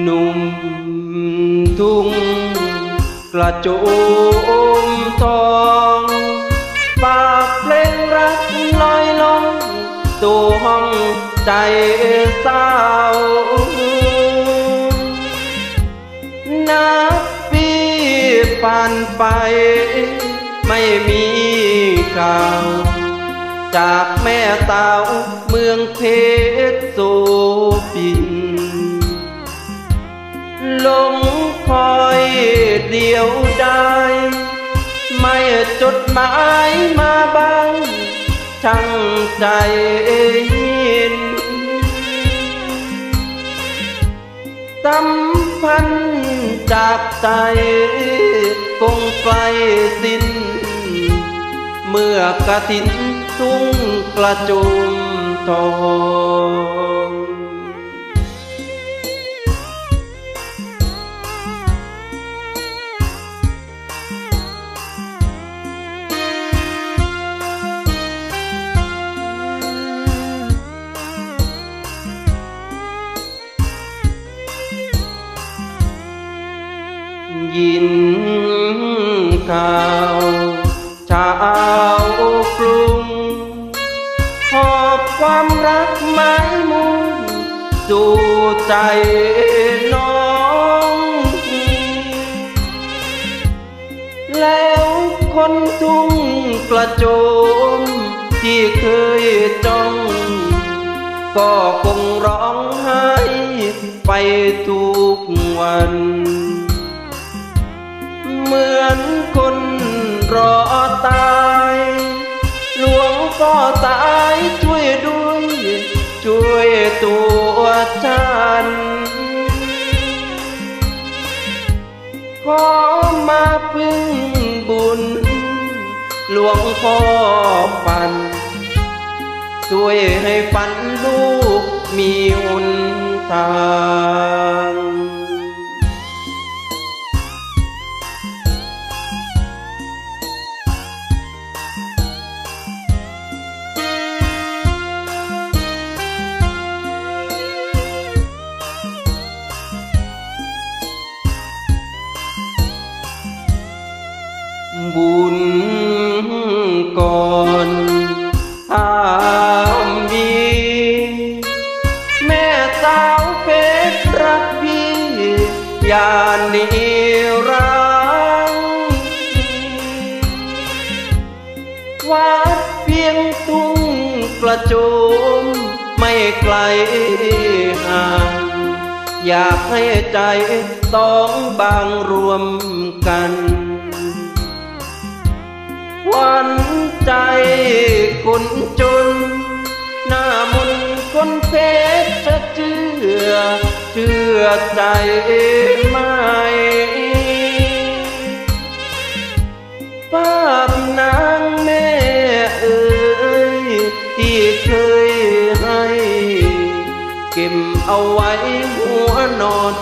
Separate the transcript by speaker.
Speaker 1: หนุ่มทุ่งกระโจมทองฝากเพลงรักลอยลงตัวห้องใจเศร้านับปีผ่านไปไม่มีข่าว จากแม่สาวเมืองเพชรโส ยวได้ ไม่จดหมายมาบ้างช่างใจยินสัมพันธ์จากใจคงไกลสิ้น เมื่อกระถินทุ่งกระจุมทอง ยินข่าวชาวกรุงหอบความรักไม้มุงสู่ใจน้อง แล้วคนทุ่งกระโจมที่เคยจ้อง ก็คงร้องไห้ไปทุกวัน ตัวฉัน ขอมาพึ่งบุญ หลวงพ่อปัน ช่วยให้ฝันลูกมีอุ่นตา บุญก่อนหามมีแม่สาวเพชรรักพี่ยาหนีรังวัดเพียงทุ่งกระโจมไม่ไกลห่างอยากให้ใจต้องบางรวมกัน หวันใจคนจน หน้ามนคนเพชรจะเชื่อเชื่อใจไหมภาพนางแม่เอ๋ยที่เคยให้เก็บเอาไว้หัวนอน